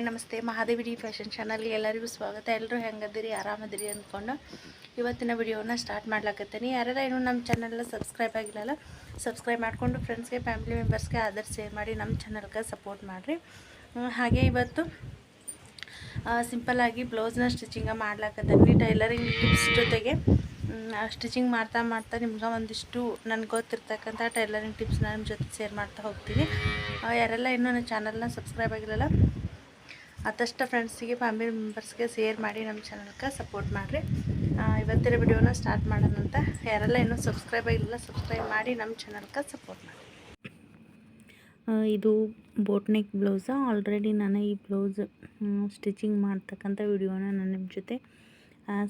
Hi, ನಮಸ್ತೆ. Mahadevi D fashion ಚಾನಲ್ಗೆ ಎಲ್ಲರಿಗೂ ಸ್ವಾಗತ. ಎಲ್ಲರೂ ಹೆಂಗದಿರಿ ಆರಾಮದಿರಿ ಅಂದ್ಕೊಂಡು ಇವತ್ತಿನ ವಿಡಿಯೋನ ಸ್ಟಾರ್ಟ್ ಮಾಡ್ಲಾಕತ್ತೀನಿ. ಯಾರ್ಯಾರ ಇನ್ನೂ ನಮ್ಮ ಚಾನಲ್ನ ಸಬ್ಸ್ಕ್ರೈಬ್ ಆಗಿಲ್ಲಲ್ಲ, ಸಬ್ಸ್ಕ್ರೈಬ್ ಮಾಡಿಕೊಂಡು ಫ್ರೆಂಡ್ಸ್ಗೆ, ಫ್ಯಾಮಿಲಿ ಮೆಂಬರ್ಸ್ಗೆ ಆದರ್ ಶೇರ್ ಮಾಡಿ ನಮ್ಮ ಚಾನಲ್ಗೆ ಸಪೋರ್ಟ್ ಮಾಡಿರಿ. ಹಾಗೆ ಇವತ್ತು ಸಿಂಪಲ್ಲಾಗಿ ಬ್ಲೌಸ್ನ ಸ್ಟಿಚಿಂಗ ಮಾಡ್ಲಾಕತ್ತೀನಿ. ಟೈಲರಿಂಗ್ ಟಿಪ್ಸ್ ಜೊತೆಗೆ ಸ್ಟಿಚಿಂಗ್ ಮಾಡ್ತಾ ಮಾಡ್ತಾ ನಿಮ್ಗೆ ಒಂದಿಷ್ಟು ನನಗೆ ಗೊತ್ತಿರ್ತಕ್ಕಂಥ ಟೈಲರಿಂಗ್ ಟಿಪ್ಸ್ನ ನಿಮ್ಮ ಜೊತೆ ಶೇರ್ ಮಾಡ್ತಾ ಹೋಗ್ತೀನಿ. ಯಾರೆಲ್ಲ ಇನ್ನೂ ನನ್ನ ಚಾನಲ್ನ ಸಬ್ಸ್ಕ್ರೈಬ್ ಆಗಿರಲ್ಲ ಆದಷ್ಟು ಫ್ರೆಂಡ್ಸಿಗೆ ಫ್ಯಾಮಿಲಿ ಮೆಂಬರ್ಸ್ಗೆ ಶೇರ್ ಮಾಡಿ ನಮ್ಮ ಚಾನಲ್ಗೆ ಸಪೋರ್ಟ್ ಮಾಡಿರಿ. ಇವತ್ತಿನ ವಿಡಿಯೋನ ಸ್ಟಾರ್ಟ್ ಮಾಡೋಣ ಅಂತ. ಯಾರೆಲ್ಲ ಇನ್ನೂ ಸಬ್ಸ್ಕ್ರೈಬ್ ಆಗಿಲ್ಲ ಸಬ್ಸ್ಕ್ರೈಬ್ ಮಾಡಿ ನಮ್ಮ ಚಾನಲ್ಗೆ ಸಪೋರ್ಟ್ ಮಾಡಿ ಇದು ಬೋಟ್ನೆಕ್ ಬ್ಲೌಸ ಆಲ್ರೆಡಿ ನಾನು ಈ ಬ್ಲೌಸ್ ಸ್ಟಿಚಿಂಗ್ ಮಾಡ್ತಕ್ಕಂಥ ವಿಡಿಯೋನ ನಾನು ನಿಮ್ಮ ಜೊತೆ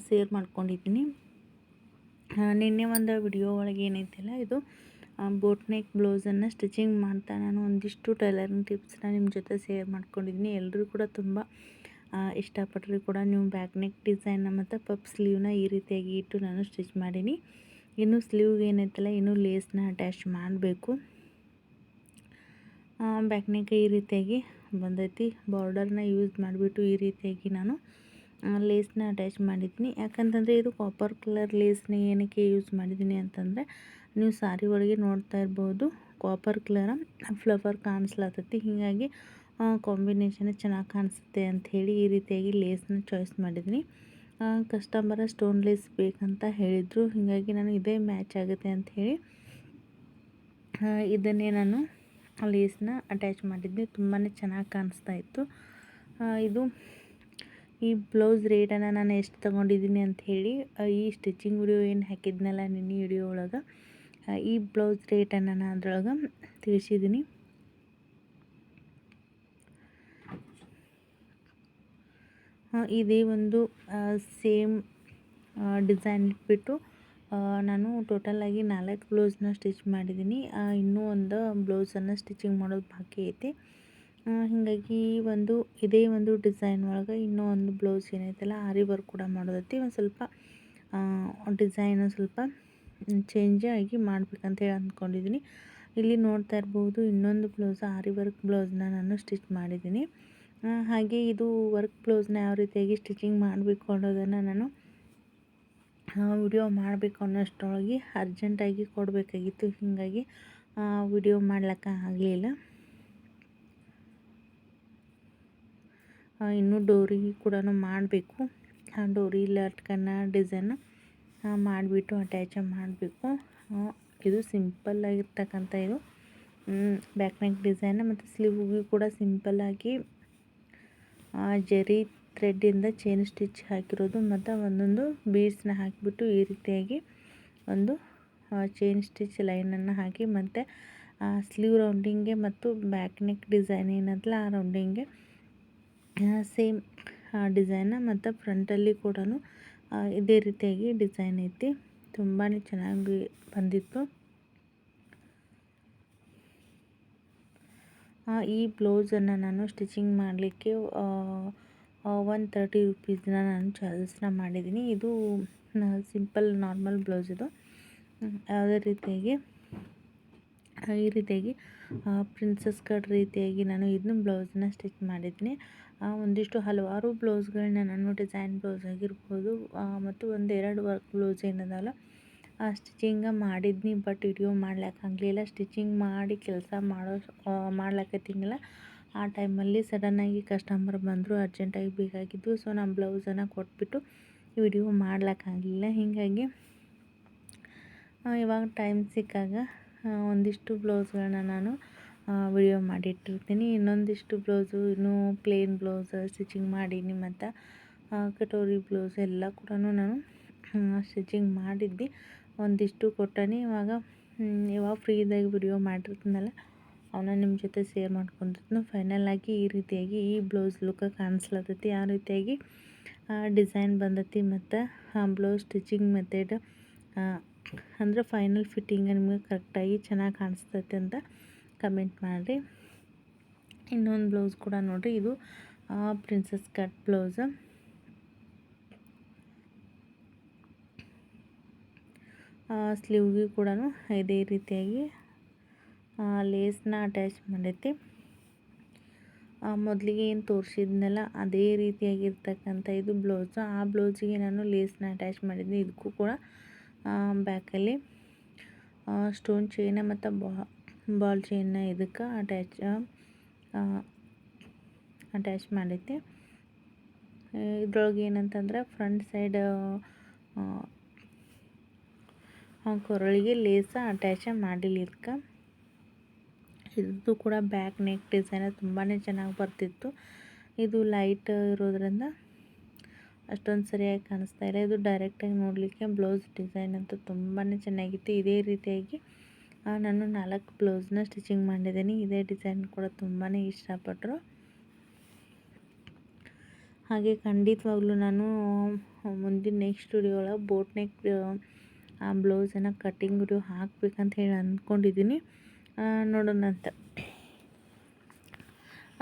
ಶೇರ್ ಮಾಡ್ಕೊಂಡಿದ್ದೀನಿ. ನಿನ್ನೆ ಒಂದು ವಿಡಿಯೋ ಒಳಗೆ ಏನೈತಿಲ್ಲ, ಇದು ಬೋಟ್ನೆಕ್ ಬ್ಲೌಸನ್ನು ಸ್ಟಿಚಿಂಗ್ ಮಾಡ್ತಾ ನಾನು ಒಂದಿಷ್ಟು ಟೈಲರಿಂಗ್ ಟಿಪ್ಸ್ನ ನಿಮ್ಮ ಜೊತೆ ಶೇರ್ ಮಾಡ್ಕೊಂಡಿದ್ದೀನಿ ಎಲ್ಲರೂ ಕೂಡ ತುಂಬ ಇಷ್ಟಪಟ್ಟರು ಕೂಡ ನೀವು ಬ್ಯಾಕ್ ನೆಕ್ ಡಿಸೈನ್ ಮತ್ತು ಪಪ್ ಸ್ಲೀವ್ನ ಈ ರೀತಿಯಾಗಿ ಇಟ್ಟು ನಾನು ಸ್ಟಿಚ್ ಮಾಡೀನಿ. ಇನ್ನು ಸ್ಲೀವ್ಗೆ ಏನೈತಲ್ಲ, ಇನ್ನೂ ಲೇಸ್ನ ಅಟ್ಯಾಚ್ ಮಾಡಬೇಕು. ಬ್ಯಾಕ್ ನೆಕ್ ಈ ರೀತಿಯಾಗಿ ಬಂದೈತಿ. ಬಾರ್ಡರ್ನ ಯೂಸ್ ಮಾಡಿಬಿಟ್ಟು ಈ ರೀತಿಯಾಗಿ ನಾನು ಲೇಸ್ನ ಅಟ್ಯಾಚ್ ಮಾಡಿದ್ದೀನಿ ಯಾಕಂತಂದರೆ ಇದು ಕಾಪರ್ ಕಲರ್ ಲೇಸ್ನ ಏನಕ್ಕೆ ಯೂಸ್ ಮಾಡಿದ್ದೀನಿ ಅಂತಂದರೆ ನೀವು ಸಾರಿ ಒಳಗೆ ನೋಡ್ತಾ ಇರ್ಬೋದು. ಕಾಪರ್ ಕಲರ ಫ್ಲವರ್ ಕಾಣಿಸ್ಲತ್ತೈತಿ ಹೀಗಾಗಿ ಕಾಂಬಿನೇಷನ್ ಚೆನ್ನಾಗಿ ಕಾಣಿಸುತ್ತೆ ಅಂಥೇಳಿ ಈ ರೀತಿಯಾಗಿ ಲೇಸ್ನ ಚಾಯ್ಸ್ ಮಾಡಿದ್ದೀನಿ. ಕಸ್ಟಮರ ಸ್ಟೋನ್ ಲೇಸ್ ಬೇಕಂತ ಹೇಳಿದರು. ಹೀಗಾಗಿ ನಾನು ಇದೇ ಮ್ಯಾಚ್ ಆಗುತ್ತೆ ಅಂಥೇಳಿ ಇದನ್ನೇ ನಾನು ಲೇಸ್ನ ಅಟ್ಯಾಚ್ ಮಾಡಿದ್ದೆ ತುಂಬಾ ಚೆನ್ನಾಗಿ ಕಾಣಿಸ್ತಾ ಇತ್ತು. ಇದು ಈ ಬ್ಲೌಸ್ ರೇಟನ್ನು ನಾನು ಎಷ್ಟು ತೊಗೊಂಡಿದ್ದೀನಿ ಅಂಥೇಳಿ ಈ ಸ್ಟಿಚಿಂಗ್ ವಿಡಿಯೋ ಏನು ಹಾಕಿದ್ನಲ್ಲ ನಿನ್ನೆ ವಿಡಿಯೋ ಒಳಗೆ. ಈ ಬ್ಲೌಸ್ ರೇಟನ್ನು ನಾನು ಅದ್ರೊಳಗೆ ತಿಳಿಸಿದ್ದೀನಿ ಇದೇ ಒಂದು ಸೇಮ್ ಡಿಸೈನ್ ಇಟ್ಬಿಟ್ಟು ನಾನು ಟೋಟಲಾಗಿ ನಾಲ್ಕು ಬ್ಲೌಸ್ನ ಸ್ಟಿಚ್ ಮಾಡಿದ್ದೀನಿ ಇನ್ನೂ ಒಂದು ಬ್ಲೌಸನ್ನು ಸ್ಟಿಚಿಂಗ್ ಮಾಡೋದು ಬಾಕಿ ಐತಿ. ಹೀಗಾಗಿ ಹೀಗಾಗಿ ಒಂದು, ಇದೇ ಒಂದು ಡಿಸೈನ್ ಒಳಗೆ ಇನ್ನೂ ಒಂದು ಬ್ಲೌಸ್ ಏನೈತಲ್ಲ ಆರಿ ವರ್ಕ್ ಕೂಡ ಮಾಡೋದೈತಿ. ಒಂದು ಸ್ವಲ್ಪ ಡಿಸೈನ್ ಸ್ವಲ್ಪ ಚೇಂಜ್ ಆಗಿ ಮಾಡ್ಬೇಕಂತ ಹೇಳಿ ಅಂದ್ಕೊಂಡಿದ್ದೀನಿ. ಇಲ್ಲಿ ನೋಡ್ತಾ ಇರ್ಬೋದು ಇನ್ನೊಂದು ಬ್ಲೌಸ್ ಆರಿ ವರ್ಕ್ ಬ್ಲೌಸ್ನ ನಾನು ಸ್ಟಿಚ್ ಮಾಡಿದ್ದೀನಿ. ಹಾಗೆ ಇದು ವರ್ಕ್ ಬ್ಲೌಸ್ನ ಯಾವ ರೀತಿಯಾಗಿ ಸ್ಟಿಚಿಂಗ್ ಮಾಡಬೇಕು ಅನ್ನೋದನ್ನು ನಾನು ವಿಡಿಯೋ ಮಾಡಬೇಕು ಅನ್ನೋಷ್ಟರೊಳಗೆ ಅರ್ಜೆಂಟಾಗಿ ಕೊಡಬೇಕಾಗಿತ್ತು. ಹೀಗಾಗಿ ವಿಡಿಯೋ ಮಾಡ್ಲಿಕ್ಕೆ ಆಗಲಿಲ್ಲ. ಇನ್ನೂ ಡೋರಿ ಕೂಡ ಮಾಡಬೇಕು. ಆ, ಡೋರಿ ಲಟ್ಕನ್ನ ಡಿಸೈನ್ ಮಾಡಿಬಿಟ್ಟು ಅಟ್ಯಾಚ್ ಮಾಡಬೇಕು. ಇದು ಸಿಂಪಲ್ ಆಗಿರ್ತಕ್ಕಂಥ ಇದು. ಬ್ಯಾಕ್ ನೆಕ್ ಡಿಸೈನ್ ಮತ್ತು ಸ್ಲೀವ್ಗೂ ಕೂಡ ಸಿಂಪಲ್ಲಾಗಿ ಜರಿ ಥ್ರೆಡ್ಡಿಂದ ಚೈನ್ ಸ್ಟಿಚ್ ಹಾಕಿರೋದು ಮತ್ತು ಒಂದೊಂದು ಬೀಡ್ಸ್ನ ಹಾಕಿಬಿಟ್ಟು ಈ ರೀತಿಯಾಗಿ ಒಂದು ಚೈನ್ ಸ್ಟಿಚ್ ಲೈನನ್ನು ಹಾಕಿ ಮತ್ತು ಸ್ಲೀವ್ ರೌಂಡಿಂಗ್ಗೆ ಮತ್ತು ಬ್ಯಾಕ್ ನೆಕ್ ಡಿಸೈನ್ ಏನಂತಲ್ಲ ಆ ರೌಂಡಿಂಗ್ಗೆ ಸೇಮ್ ಡಿಸೈನ ಮತ್ತು ಫ್ರಂಟಲ್ಲಿ ಕೂಡ ಇದೇ ರೀತಿಯಾಗಿ ಡಿಸೈನ್ ಐತಿ. ತುಂಬಾ ಚೆನ್ನಾಗಿ ಬಂದಿತ್ತು. ಈ ಬ್ಲೌಸನ್ನು ನಾನು ಸ್ಟಿಚಿಂಗ್ ಮಾಡಲಿಕ್ಕೆ ಒನ್ ತರ್ಟಿ ರುಪೀಸ್ನ ನಾನು ಚಾರ್ಜಸ್ನ ಮಾಡಿದ್ದೀನಿ ಇದು ಸಿಂಪಲ್ ನಾರ್ಮಲ್ ಬ್ಲೌಸ್ ಇದು. ಯಾವುದೇ ರೀತಿಯಾಗಿ ಈ ರೀತಿಯಾಗಿ ಪ್ರಿನ್ಸಸ್ ಕಟ್ ರೀತಿಯಾಗಿ ನಾನು ಇದನ್ನು ಬ್ಲೌಸನ್ನ ಸ್ಟಿಚ್ ಮಾಡಿದ್ದೀನಿ. ಒಂದಿಷ್ಟು ಹಲವಾರು ಬ್ಲೌಸ್ಗಳನ್ನ ನಾನು ಡಿಸೈನ್ ಬ್ಲೌಸ್ ಆಗಿರ್ಬೋದು ಮತ್ತು ಒಂದೆರಡು ವರ್ಕ್ ಬ್ಲೌಸ್ ಏನದಲ್ಲ, ಆ ಸ್ಟಿಚಿಂಗ ಮಾಡಿದ್ನಿ ಬಟ್ ವಿಡಿಯೋ ಆಗಲಿಲ್ಲ. ಸ್ಟಿಚಿಂಗ್ ಮಾಡಿ ಕೆಲಸ ಮಾಡೋ ಮಾಡ್ಲಕತ್ತೀನಲ್ಲ ಆ ಟೈಮಲ್ಲಿ ಸಡನ್ನಾಗಿ ಕಸ್ಟಮರ್ ಬಂದರು ಅರ್ಜೆಂಟಾಗಿ ಬೇಕಾಗಿದ್ದು ಸೊ ನಾನು ಬ್ಲೌಸನ್ನು ಕೊಟ್ಬಿಟ್ಟು ವಿಡಿಯೋ ಮಾಡ್ಲಿಕ್ಕಾಗಲಿಲ್ಲ ಹೀಗಾಗಿ ಇವಾಗ ಟೈಮ್ ಸಿಕ್ಕಾಗ ಒಂದಿಷ್ಟು ಬ್ಲೌಸ್ಗಳನ್ನ ನಾನು ವಿಡಿಯೋ ಮಾಡಿಟ್ಟಿರ್ತೀನಿ. ಇನ್ನೊಂದಿಷ್ಟು ಬ್ಲೌಸು, ಇನ್ನೂ ಪ್ಲೇನ್ ಬ್ಲೌಸ್, ಸ್ಟಿಚಿಂಗ್ ಮಾಡೀನಿ ಮತ್ತು ಕಟೋರಿ ಬ್ಲೌಸ್ ಎಲ್ಲ ಕೂಡ ನಾನು ಸ್ಟಿಚಿಂಗ್ ಮಾಡಿದ್ದೆ. ಒಂದಿಷ್ಟು ಕೊಟ್ಟನಿ. ಇವಾಗ ಇವಾಗ ಫ್ರೀ ಇದ್ದಾಗ ವಿಡಿಯೋ ಮಾಡಿರ್ತೀನಲ್ಲ ಅವನ್ನ ನಿಮ್ಮ ಜೊತೆ ಶೇರ್ ಮಾಡ್ಕೊಂಡಿರ್ತೀನಿ ಫೈನಲ್ ಆಗಿ ಈ ರೀತಿಯಾಗಿ ಈ ಬ್ಲೌಸ್ ಲುಕ್ಕ ಕಾಣಿಸ್ಲತ್ತೈತಿ ಆ ರೀತಿಯಾಗಿ ಡಿಸೈನ್ ಬಂದೈತಿ ಮತ್ತು ಬ್ಲೌಸ್ ಸ್ಟಿಚಿಂಗ್ ಮೆಥಡ್ ಅಂದರೆ ಫೈನಲ್ ಫಿಟ್ಟಿಂಗ್ ನಿಮಗೆ ಕರೆಕ್ಟಾಗಿ ಚೆನ್ನಾಗಿ ಕಾಣಿಸ್ತೈತೆ ಅಂತ ಕಮೆಂಟ್ ಮಾಡಿರಿ. ಇನ್ನೊಂದು ಬ್ಲೌಸ್ ಕೂಡ ನೋಡಿರಿ, ಇದು ಪ್ರಿನ್ಸಸ್ ಕಟ್ ಬ್ಲೌಸ್ ಸ್ಲೀವ್ಗೆ ಕೂಡ ಇದೇ ರೀತಿಯಾಗಿ ಲೇಸ್ನ ಅಟ್ಯಾಚ್ ಮಾಡೈತಿ. ಮೊದಲಿಗೆ ಏನು ತೋರಿಸಿದ್ನಲ್ಲ, ಅದೇ ರೀತಿಯಾಗಿರ್ತಕ್ಕಂಥ ಇದು ಬ್ಲೌಸು ಆ ಬ್ಲೌಸಿಗೆ ನಾನು ಲೇಸ್ನ ಅಟ್ಯಾಚ್ ಮಾಡಿದ್ದೆ ಇದಕ್ಕೂ ಕೂಡ ಬ್ಯಾಕಲ್ಲಿ. ಸ್ಟೋನ್ ಚೈನ ಮತ್ತು ಬಾಲ್ ಚೈನ್ನ ಇದಕ್ಕೆ ಅಟ್ಯಾಚ್ ಅಟ್ಯಾಚ್ ಮಾಡೈತಿ. ಇದ್ರೊಳಗೆ ಏನಂತಂದ್ರೆ ಫ್ರಂಟ್ ಸೈಡ್ ಕೊರಳಿಗೆ ಲೇಸ ಅಟ್ಯಾಚ ಮಾಡಿಲ್ಲ ಇದಕ್ಕೆ. ಇದು ಕೂಡ ಬ್ಯಾಕ್ ನೆಕ್ ಡಿಸೈನ್ ತುಂಬಾ ಚೆನ್ನಾಗಿ ಬರ್ತಿತ್ತು. ಇದು ಲೈಟ್ ಇರೋದ್ರಿಂದ ಅಷ್ಟೊಂದು ಸರಿಯಾಗಿ ಕಾಣಿಸ್ತಾ ಇಲ್ಲ. ಇದು ಡೈರೆಕ್ಟಾಗಿ ನೋಡಲಿಕ್ಕೆ ಬ್ಲೌಸ್ ಡಿಸೈನ್ ಅಂತೂ ತುಂಬಾ ಚೆನ್ನಾಗಿತ್ತು. ಇದೇ ರೀತಿಯಾಗಿ ನಾನು ನಾಲ್ಕು ಬ್ಲೌಸ್ನ ಸ್ಟಿಚಿಂಗ್ ಮಾಡಿದ್ದೀನಿ. ಇದೇ ಡಿಸೈನ್ ಕೂಡ ತುಂಬಾ ಇಷ್ಟಪಟ್ಟರು ಹಾಗೆ ಖಂಡಿತವಾಗ್ಲೂ ನಾನು ಮುಂದಿನ ನೆಕ್ಸ್ಟ್ ವಿಡಿಯೋ ಒಳಗೆ ಬೋಟ್ ನೆಕ್ ಆ ಬ್ಲೌಸನ್ನು ಕಟ್ಟಿಂಗ್ ಹಾಕ್ಬೇಕಂತ ಹೇಳಿ ಅಂದ್ಕೊಂಡಿದ್ದೀನಿ ನೋಡೋಣ ಅಂತ.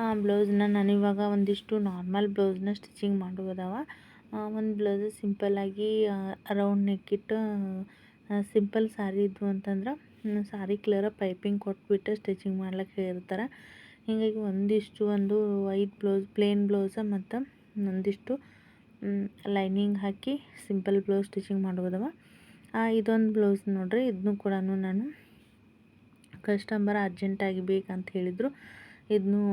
ಆ ಬ್ಲೌಸನ್ನ ನಾನಿವಾಗ ಒಂದಿಷ್ಟು ನಾರ್ಮಲ್ ಬ್ಲೌಸ್ನ ಸ್ಟಿಚಿಂಗ್ ಮಾಡುವುದವ. ಒಂದು ಬ್ಲೌಸ್ ಸಿಂಪಲ್ಲಾಗಿ ರೌಂಡ್ ನೆಕ್ಕಿಟ್ಟು ಸಿಂಪಲ್ ಸಾರಿ ಇದ್ವು ಅಂತಂದ್ರೆ ಸಾರಿ ಕ್ಲಿಯರ ಪೈಪಿಂಗ್ ಕೊಟ್ಬಿಟ್ಟು ಸ್ಟಿಚಿಂಗ್ ಮಾಡ್ಲಿಕ್ಕೆ ಹೇಳಿರ್ತಾರೆ ಹೀಗಾಗಿ ಒಂದಿಷ್ಟು ಒಂದು ವೈಟ್ ಬ್ಲೌಸ್ ಪ್ಲೇನ್ ಬ್ಲೌಸ ಮತ್ತು ಒಂದಿಷ್ಟು ಲೈನಿಂಗ್ ಹಾಕಿ ಸಿಂಪಲ್ ಬ್ಲೌಸ್ ಸ್ಟಿಚಿಂಗ್ ಮಾಡ್ಬೋದವ. ಇದೊಂದು ಬ್ಲೌಸ್ ನೋಡ್ರಿ ಇದನ್ನು ಕೂಡ ನಾನು ಕಸ್ಟಮರ್ ಅರ್ಜೆಂಟಾಗಿ ಬೇಕಂತ ಹೇಳಿದರು. ಇದನ್ನು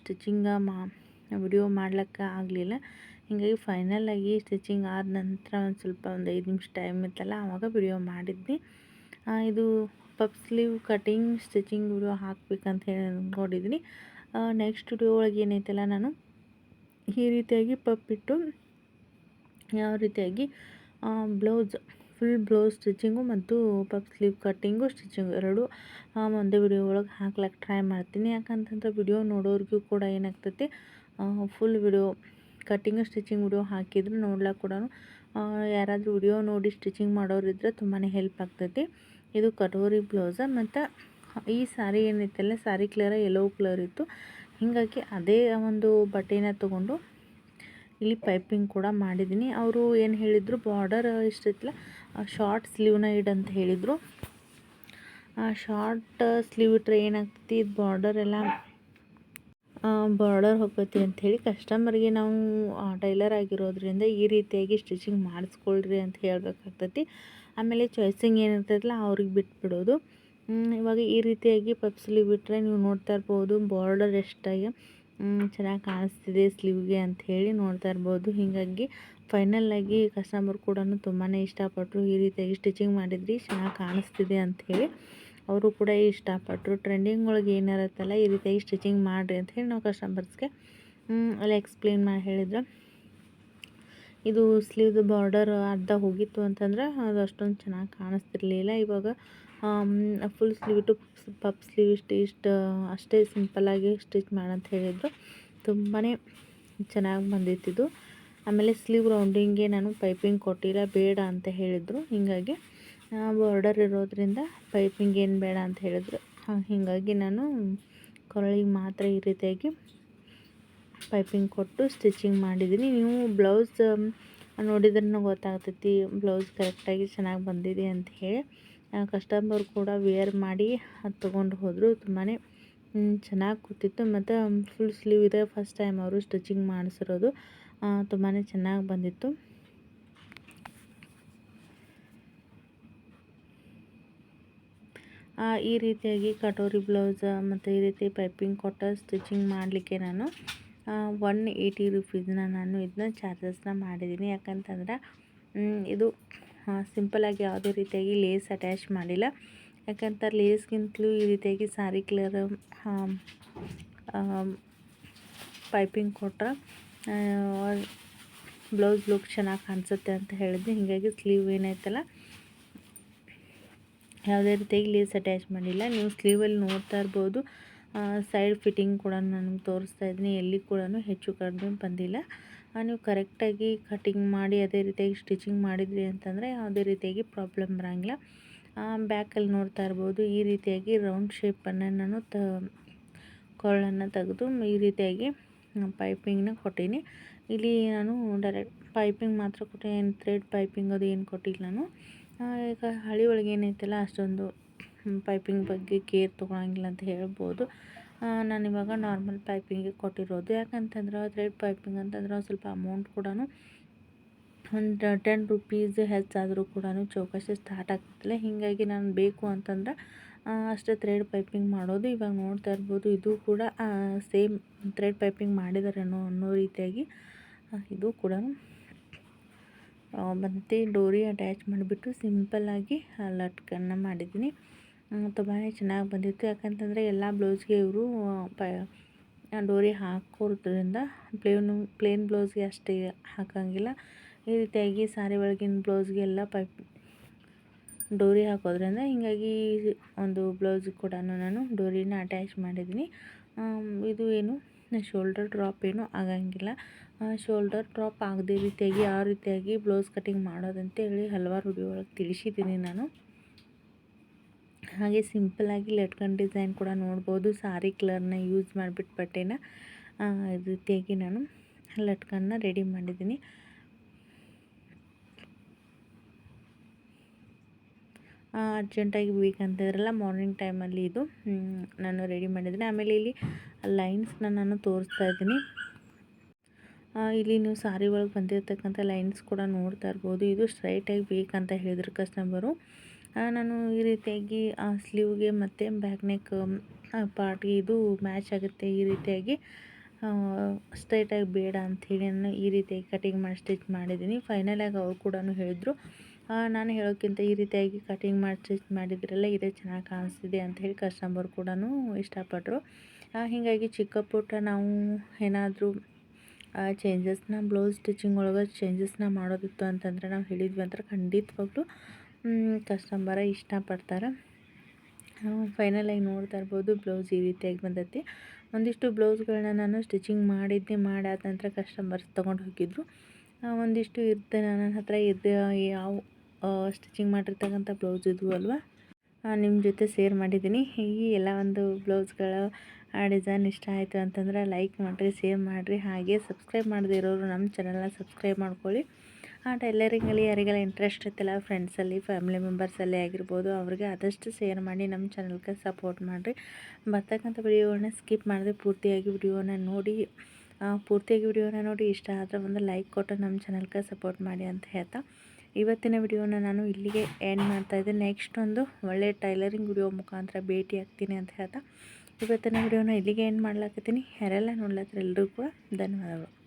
ಸ್ಟಿಚಿಂಗ ಮಾ ವಿಡಿಯೋ ಮಾಡ್ಲಿಕ್ಕೆ ಆಗಲಿಲ್ಲ. ಹೀಗಾಗಿ ಆಗಿ ಸ್ಟಿಚಿಂಗ್ ಆದ ನಂತರ ಒಂದು ಸ್ವಲ್ಪ ಒಂದು ಐದು ನಿಮಿಷ ಟೈಮ್ ಇತ್ತಲ್ಲ, ಆವಾಗ ವಿಡಿಯೋ ಮಾಡಿದ್ವಿ. ಇದು puff sleeve cutting stitching video ಹಾಕ್ಬೇಕಂತ ಹೇಳಿ ಅಂದ್ಕೊಂಡಿದ್ದೀನಿ ನೆಕ್ಸ್ಟ್ ವಿಡಿಯೋ ಒಳಗೆ ಏನೈತಲ್ಲ ನಾನು, ಈ ರೀತಿಯಾಗಿ ಪಪ್ ಇಟ್ಟು, ಯಾವ ರೀತಿಯಾಗಿ ಬ್ಲೌಸ್ ಫುಲ್ ಬ್ಲೌಸ್ ಸ್ಟಿಚಿಂಗು ಮತ್ತು ಪಪ್ ಸ್ಲೀವ್ ಕಟ್ಟಿಂಗು ಸ್ಟಿಚಿಂಗು ಎರಡು ಒಂದೇ ವಿಡಿಯೋ ಒಳಗೆ ಹಾಕ್ಲಿಕ್ಕೆ ಟ್ರೈ ಮಾಡ್ತೀನಿ. ಯಾಕಂತಂದ್ರೆ ವಿಡಿಯೋ ನೋಡೋರಿಗೂ ಕೂಡ ಏನಾಗ್ತೈತಿ full video cutting stitching video ಹಾಕಿದ್ರು ನೋಡ್ಲಿಕ್ಕೆ ಕೂಡ ಯಾರಾದರೂ ವಿಡಿಯೋ ನೋಡಿ ಸ್ಟಿಚಿಂಗ್ ಮಾಡೋರಿದ್ರೆ ತುಂಬಾ ಹೆಲ್ಪ್ ಆಗ್ತೈತಿ. ಇದು ಕಟೋರಿ ಬ್ಲೌಸ ಮತ್ತು ಈ ಸಾರಿ ಏನಿತ್ತಲ್ಲ ಸಾರಿ ಕ್ಲಿಯರ ಯೆಲ್ಲೋ ಕಲರ್ ಇತ್ತು. ಹೀಗಾಗಿ ಅದೇ ಒಂದು ಬಟ್ಟೆನ ತೊಗೊಂಡು ಇಲ್ಲಿ ಪೈಪಿಂಗ್ ಕೂಡ ಮಾಡಿದ್ದೀನಿ ಅವರು ಏನು ಹೇಳಿದರು ಬಾರ್ಡರ್ ಇಷ್ಟಿತ್ತಲ್ಲ ಶಾರ್ಟ್ ಸ್ಲೀವ್ನ ಇಡಂತ ಹೇಳಿದರು. ಆ ಶಾರ್ಟ್ ಸ್ಲೀವ್ ಇಟ್ಟರೆ ಏನಾಗ್ತೈತಿ ಬಾರ್ಡರ್ ಎಲ್ಲ ಬಾರ್ಡರ್ ಹೋಗ್ತೈತಿ ಅಂಥೇಳಿ ಕಸ್ಟಮರ್ಗೆ ನಾವು ಟೈಲರ್ ಆಗಿರೋದ್ರಿಂದ ಈ ರೀತಿಯಾಗಿ ಸ್ಟಿಚಿಂಗ್ ಮಾಡಿಸ್ಕೊಳ್ರಿ ಅಂತ ಹೇಳಬೇಕಾಗ್ತೈತಿ. ಆಮೇಲೆ ಚಾಯ್ಸಿಂಗ್ ಏನಿರ್ತೈತಲ್ಲ ಅವ್ರಿಗೆ ಬಿಟ್ಬಿಡೋದು. ಇವಾಗ ಈ ರೀತಿಯಾಗಿ ಪಪ್ ಸ್ಲೀವ್ ಬಿಟ್ಟರೆ ನೀವು ನೋಡ್ತಾ ಇರ್ಬೋದು ಬಾರ್ಡರ್ ಎಷ್ಟಾಗಿ ಚೆನ್ನಾಗಿ ಕಾಣಿಸ್ತಿದೆ ಸ್ಲೀವ್ಗೆ ಹೇಳಿ ನೋಡ್ತಾ ಇರ್ಬೋದು. ಹೀಗಾಗಿ ಫೈನಲ್ಲಾಗಿ ಕಸ್ಟಮರ್ ಕೂಡ ತುಂಬಾ ಇಷ್ಟಪಟ್ಟರು ಈ ರೀತಿಯಾಗಿ ಸ್ಟಿಚಿಂಗ್ ಮಾಡಿದ್ರಿ, ಚೆನ್ನಾಗಿ ಕಾಣಿಸ್ತಿದೆ ಅಂಥೇಳಿ ಅವರು ಕೂಡ ಇಷ್ಟಪಟ್ಟರು. ಟ್ರೆಂಡಿಂಗ್ ಒಳಗೆ ಏನಿರುತ್ತಲ್ಲ, ಈ ರೀತಿಯಾಗಿ ಸ್ಟಿಚಿಂಗ್ ಮಾಡಿರಿ ಅಂತ ಹೇಳಿ ನಾವು ಕಸ್ಟಮರ್ಸ್ಗೆ ಅಲ್ಲಿ ಎಕ್ಸ್ಪ್ಲೇನ್ ಮಾಡಿ ಹೇಳಿದ್ರು. ಇದು ಸ್ಲೀವ್ದು ಬಾರ್ಡರ್ ಅರ್ಧ ಹೋಗಿತ್ತು ಅಂತಂದ್ರೆ ಅದು ಅಷ್ಟೊಂದು ಚೆನ್ನಾಗಿ ಕಾಣಿಸ್ತಿರ್ಲಿಲ್ಲ. ಇವಾಗ full sleeve to puff sleeve ಇಷ್ಟು ಇಷ್ಟು ಅಷ್ಟೇ ಸಿಂಪಲ್ಲಾಗಿ ಸ್ಟಿಚ್ ಮಾಡಂತ ಹೇಳಿದರು. ತುಂಬಾ ಚೆನ್ನಾಗಿ ಬಂದಿತ್ತು ಇದು. ಆಮೇಲೆ ಸ್ಲೀವ್ ರೌಂಡಿಂಗ್ಗೆ ನಾನು ಪೈಪಿಂಗ್ ಕೊಟ್ಟಿಲ್ಲ, ಬೇಡ ಅಂತ ಹೇಳಿದರು. ಹೀಗಾಗಿ ಬಾರ್ಡರ್ ಇರೋದ್ರಿಂದ ಪೈಪಿಂಗ್ ಏನು ಬೇಡ ಅಂತ ಹೇಳಿದ್ರು. ಹೀಗಾಗಿ ನಾನು ಕೊರಳಿಗೆ ಮಾತ್ರ ಈ ರೀತಿಯಾಗಿ ಪೈಪಿಂಗ್ ಕೊಟ್ಟು ಸ್ಟಿಚಿಂಗ್ ಮಾಡಿದ್ದೀನಿ ನೀವು ಬ್ಲೌಸ್ ನೋಡಿದ್ರೂ ಗೊತ್ತಾಗ್ತೈತಿ ಬ್ಲೌಸ್ ಕರೆಕ್ಟಾಗಿ ಚೆನ್ನಾಗಿ ಬಂದಿದೆ ಅಂತ ಹೇಳಿ. ಕಸ್ಟಮರ್ ಕೂಡ ವೇರ್ ಮಾಡಿ ಅದು ತೊಗೊಂಡು ಹೋದರು. ತುಂಬಾ ಚೆನ್ನಾಗಿ ಕೂತಿತ್ತು. ಮತ್ತು ಫುಲ್ ಸ್ಲೀವ್ ಇದೆ. ಫಸ್ಟ್ ಟೈಮ್ ಅವರು ಸ್ಟಿಚಿಂಗ್ ಮಾಡಿಸಿರೋದು. ತುಂಬಾ ಚೆನ್ನಾಗಿ ಬಂದಿತ್ತು. ಈ ರೀತಿಯಾಗಿ ಕಟೋರಿ ಬ್ಲೌಸ್, ಮತ್ತು ಈ ರೀತಿ ಪೈಪಿಂಗ್ ಕೊಟ್ಟು ಸ್ಟಿಚಿಂಗ್ ಮಾಡಲಿಕ್ಕೆ ನಾನು ಒನ್ ಏಯ್ಟಿ ರುಪೀಸ್ನ ನಾನು ಇದನ್ನ ಚಾರ್ಜಸ್ನ ಮಾಡಿದ್ದೀನಿ. ಯಾಕಂತಂದ್ರೆ ಇದು ಸಿಂಪಲಾಗಿ ಯಾವುದೇ ರೀತಿಯಾಗಿ ಲೇಸ್ ಅಟ್ಯಾಚ್ ಮಾಡಿಲ್ಲ. ಯಾಕಂತ ಲೇಸ್ಗಿಂತಲೂ ಈ ರೀತಿಯಾಗಿ ಸಾರಿ ಕಲರ್ ಪೈಪಿಂಗ್ ಕೊಟ್ಟರೆ ಬ್ಲೌಸ್ ಲುಕ್ ಚೆನ್ನಾಗಿ ಕಾಣಿಸುತ್ತೆ ಅಂತ ಹೇಳಿದ್ದೆ. ಹೀಗಾಗಿ ಸ್ಲೀವ್ ಏನೈತಲ್ಲ ಯಾವುದೇ ರೀತಿಯಾಗಿ ಲೇಸ್ ಅಟ್ಯಾಚ್ ಮಾಡಿಲ್ಲ. ನೀವು ಸ್ಲೀವಲ್ಲಿ ನೋಡ್ತಾ ಇರ್ಬೋದು. ಸೈಡ್ ಫಿಟ್ಟಿಂಗ್ ಕೂಡ ನನಗೆ ತೋರಿಸ್ತಾ ಇದ್ದೀನಿ. ಎಲ್ಲಿ ಕೂಡ ಹೆಚ್ಚು ಕಡಿಮೆ ಬಂದಿಲ್ಲ. ನೀವು ಕರೆಕ್ಟಾಗಿ ಕಟಿಂಗ್ ಮಾಡಿ, ಅದೇ ರೀತಿಯಾಗಿ ಸ್ಟಿಚಿಂಗ್ ಮಾಡಿದ್ರಿ ಅಂತಂದರೆ ಯಾವುದೇ ರೀತಿಯಾಗಿ ಪ್ರಾಬ್ಲಮ್ ಬರೋಂಗಿಲ್ಲ. ಬ್ಯಾಕಲ್ಲಿ ನೋಡ್ತಾ ಇರ್ಬೋದು. ಈ ರೀತಿಯಾಗಿ ರೌಂಡ್ ಶೇಪನ್ನು ನಾನು ತ, ಕೊರಳನ್ನು ತೆಗೆದು ಈ ರೀತಿಯಾಗಿ ಪೈಪಿಂಗ್ನ ಕೊಟ್ಟೀನಿ. ಇಲ್ಲಿ ನಾನು ಡೈರೆಕ್ಟ್ ಪೈಪಿಂಗ್ ಮಾತ್ರ ಕೊಟ್ಟೆ, ಏನು ಥ್ರೆಡ್ ಪೈಪಿಂಗ್ ಅದು ಏನು ಕೊಟ್ಟಿಲ್ಲ ನಾನು. ಈಗ ಹಳ್ಳಿ ಒಳಗೆ ಏನೈತಲ್ಲ, ಅಷ್ಟೊಂದು ಪೈಪಿಂಗ್ ಬಗ್ಗೆ ಕೇರ್ ತೊಗೊಳಂಗಿಲ್ಲ ಅಂತ ಹೇಳ್ಬೋದು. ನಾನಿವಾಗ ನಾರ್ಮಲ್ ಪೈಪಿಂಗಿಗೆ ಕೊಟ್ಟಿರೋದು. ಯಾಕಂತಂದ್ರೆ ಥ್ರೆಡ್ ಪೈಪಿಂಗ್ ಅಂತಂದ್ರೆ ಸ್ವಲ್ಪ ಅಮೌಂಟ್ ಕೂಡ ಒಂದು ಟೆನ್ ರುಪೀಸ್ ಹೆಚ್ಚಾದರೂ ಕೂಡ ಚೌಕಾಸಿ ಸ್ಟಾರ್ಟ್ ಆಗ್ತಿಲ್ಲ ಹೀಗಾಗಿ ನಾನು ಬೇಕು ಅಂತಂದ್ರೆ ಅಷ್ಟೇ ಥ್ರೆಡ್ ಪೈಪಿಂಗ್ ಮಾಡೋದು. ಇವಾಗ ನೋಡ್ತಾ ಇರ್ಬೋದು ಇದು ಕೂಡ ಸೇಮ್ ಥ್ರೆಡ್ ಪೈಪಿಂಗ್ ಮಾಡಿದಾರೇನೋ ಅನ್ನೋ ರೀತಿಯಾಗಿ ಇದು ಕೂಡ ಮತ್ತು ಡೋರಿ ಅಟ್ಯಾಚ್ ಮಾಡಿಬಿಟ್ಟು ಸಿಂಪಲ್ಲಾಗಿ ಲಟ್ಕನ್ನ ಮಾಡಿದ್ದೀನಿ. ತುಂಬಾ ಚೆನ್ನಾಗಿ ಬಂದಿತ್ತು. ಯಾಕಂತಂದರೆ ಎಲ್ಲ ಬ್ಲೌಸ್ಗೆ ಇವರು ಪ ಡೋರಿ ಹಾಕೋದ್ರಿಂದ ಪ್ಲೇನು ಪ್ಲೇನ್ ಬ್ಲೌಸ್ಗೆ ಅಷ್ಟೇ ಹಾಕೋಂಗಿಲ್ಲ. ಈ ರೀತಿಯಾಗಿ ಸಾರಿ ಒಳಗಿನ ಬ್ಲೌಸ್ಗೆಲ್ಲ ಪೈಪ್ ಡೋರಿ ಹಾಕೋದ್ರಿಂದ ಹೀಗಾಗಿ ಒಂದು ಬ್ಲೌಸ್ ಕೂಡ ನಾನು ಡೋರಿನ ಅಟ್ಯಾಚ್ ಮಾಡಿದ್ದೀನಿ. ಇದು ಏನು? ಶೋಲ್ಡರ್ ಡ್ರಾಪ್ ಏನೂ ಆಗಂಗಿಲ್ಲ. ಶೋಲ್ಡರ್ ಡ್ರಾಪ್ ಆಗದೇ ರೀತಿಯಾಗಿ ಯಾವ ರೀತಿಯಾಗಿ ಬ್ಲೌಸ್ ಕಟಿಂಗ್ ಮಾಡೋದಂತ ಹೇಳಿ ಹಲವಾರು ವಿಡಿಯೋ ಒಳಗೆ ತಿಳಿಸಿದ್ದೀನಿ ನಾನು. ಹಾಗೆ ಸಿಂಪಲ್ಲಾಗಿ ಲಟ್ಕನ್ ಡಿಸೈನ್ ಕೂಡ ನೋಡ್ಬೋದು. ಸಾರಿ ಕಲರ್ನ ಯೂಸ್ ಮಾಡಿಬಿಟ್ಟು ಬಟ್ಟೆನ ರೀತಿಯಾಗಿ ನಾನು ಲಟ್ಕನ್ನ ರೆಡಿ ಮಾಡಿದ್ದೀನಿ. ಅರ್ಜೆಂಟಾಗಿ ಬೇಕಂತಿದ್ರಲ್ಲ ಮಾರ್ನಿಂಗ್ ಟೈಮಲ್ಲಿ ಇದು. ನಾನು ರೆಡಿ ಮಾಡಿದ್ದೀನಿ. ಆಮೇಲೆ ಇಲ್ಲಿ ಲೈನ್ಸ್ನ ನಾನು ತೋರಿಸ್ತಾ ಇದ್ದೀನಿ. ಇಲ್ಲಿ ನೀವು ಸಾರಿ ಒಳಗೆ ಬಂದಿರತಕ್ಕಂಥ ಲೈನ್ಸ್ ಕೂಡ ನೋಡ್ತಾ ಇರ್ಬೋದು. ಇದು ಸ್ಟ್ರೈಟಾಗಿ ಬೇಕಂತ ಹೇಳಿದ್ರು ಕಸ್ಟಮರು ನಾನು ಈ ರೀತಿಯಾಗಿ ಸ್ಲೀವ್ಗೆ ಮತ್ತು ಬ್ಯಾಕ್ ನೆಕ್ ಪಾರ್ಟ್ಗೆ ಇದು ಮ್ಯಾಚ್ ಆಗುತ್ತೆ ಈ ರೀತಿಯಾಗಿ. ಸ್ಟ್ರೈಟಾಗಿ ಬೇಡ ಅಂಥೇಳಿ ನಾನು ಈ ರೀತಿಯಾಗಿ ಕಟಿಂಗ್ ಮಾಡಿ ಸ್ಟಿಚ್ ಮಾಡಿದ್ದೀನಿ. ಫೈನಲಾಗಿ ಅವ್ರು ಕೂಡ ಹೇಳಿದ್ರು. ನಾನು ಹೇಳೋಕ್ಕಿಂತ ಈ ರೀತಿಯಾಗಿ ಕಟಿಂಗ್ ಮಾಡಿ ಸ್ಟಿಚ್ ಮಾಡಿದ್ರಲ್ಲ ಇದೇ, ಚೆನ್ನಾಗಿ ಕಾಣಿಸ್ತಿದೆ ಅಂತ ಹೇಳಿ ಕಸ್ಟಮರ್ ಕೂಡ ಇಷ್ಟಪಟ್ಟರು ಹೀಗಾಗಿ ಚಿಕ್ಕ ಪುಟ್ಟ ನಾವು ಏನಾದರೂ ಚೇಂಜಸ್ನ ಬ್ಲೌಸ್ ಸ್ಟಿಚಿಂಗ್ ಒಳಗೆ ಚೇಂಜಸ್ನ ಮಾಡೋದಿತ್ತು ಅಂತಂದರೆ ನಾವು ಹೇಳಿದ್ವಿ ಅಂದ್ರೆ ಖಂಡಿತವಾಗ್ಲೂ ಕಸ್ಟಮರ ಇಷ್ಟಪಡ್ತಾರೆ. ಫೈನಲಾಗಿ ನೋಡ್ತಾ ಇರ್ಬೋದು ಬ್ಲೌಸ್ ಈ ರೀತಿಯಾಗಿ ಬಂದೈತಿ. ಒಂದಿಷ್ಟು ಬ್ಲೌಸ್ಗಳನ್ನ ನಾನು ಸ್ಟಿಚಿಂಗ್ ಮಾಡಿದ್ದೆ, ಮಾಡಾದ ನಂತರ ಕಸ್ಟಮರ್ಸ್ ತೊಗೊಂಡು ಹೋಗಿದ್ರು. ಒಂದಿಷ್ಟು ಇದ್ದ ನನ್ನ ಹತ್ರ ಇದ್ದ ಯಾವ ಸ್ಟಿಚಿಂಗ್ ಮಾಡಿರ್ತಕ್ಕಂಥ ಬ್ಲೌಸ್ ಇದು ಅಲ್ವಾ? ನಿಮ್ಮ ಜೊತೆ ಶೇರ್ ಮಾಡಿದ್ದೀನಿ ಈ ಎಲ್ಲ ಒಂದು ಬ್ಲೌಸ್ಗಳ ಡಿಸೈನ್ ಇಷ್ಟ ಆಯಿತು ಅಂತಂದ್ರೆ ಲೈಕ್ ಮಾಡಿರಿ ಶೇರ್ ಮಾಡಿರಿ. ಹಾಗೆ ಸಬ್ಸ್ಕ್ರೈಬ್ ಮಾಡದೇ ಇರೋರು ನಮ್ಮ ಚಾನಲ್ನ ಸಬ್ಸ್ಕ್ರೈಬ್ ಮಾಡ್ಕೊಳ್ಳಿ. ಆ ಟೈಲರಿಂಗಲ್ಲಿ ಯಾರಿಗೆಲ್ಲ ಇಂಟ್ರೆಸ್ಟ್ ಇರ್ತಿಲ್ಲ ಫ್ರೆಂಡ್ಸಲ್ಲಿ ಫ್ಯಾಮಿಲಿ ಮೆಂಬರ್ಸಲ್ಲಿ ಆಗಿರ್ಬೋದು, ಅವ್ರಿಗೆ ಆದಷ್ಟು ಶೇರ್ ಮಾಡಿ ನಮ್ಮ ಚಾನಲ್ಗೆ ಸಪೋರ್ಟ್ ಮಾಡಿರಿ. ಬರ್ತಕ್ಕಂಥ ವಿಡಿಯೋಗಳನ್ನ ಸ್ಕಿಪ್ ಮಾಡಿದೆ ಪೂರ್ತಿಯಾಗಿ ವಿಡಿಯೋನ ನೋಡಿ ಪೂರ್ತಿಯಾಗಿ ವಿಡಿಯೋನ ನೋಡಿ ಇಷ್ಟ ಆದರೆ ಒಂದು ಲೈಕ್ ಕೊಟ್ಟು ನಮ್ಮ ಚಾನಲ್ಗೆ ಸಪೋರ್ಟ್ ಮಾಡಿ ಅಂತ ಹೇಳ್ತಾ. ಇವತ್ತಿನ ವಿಡಿಯೋನ ನಾನು ಇಲ್ಲಿಗೆ ಎಂಡ್ ಮಾಡ್ತಾಯಿದ್ದೆ ನೆಕ್ಸ್ಟ್ ಒಂದು ಒಳ್ಳೆಯ ಟೈಲರಿಂಗ್ ವಿಡಿಯೋ ಮುಖಾಂತರ ಭೇಟಿ ಆಗ್ತೀನಿ ಅಂತ ಹೇಳ್ತಾ. ಇವತ್ತಿನ ವಿಡಿಯೋನ ಇಲ್ಲಿಗೆ ಎಂಡ್ ಮಾಡ್ಲಾಕತ್ತೀನಿ. ಯಾರೆಲ್ಲ ನೋಡ್ಲತ್ತರ ಎಲ್ಲರಿಗೂ ಕೂಡ ಧನ್ಯವಾದಗಳು.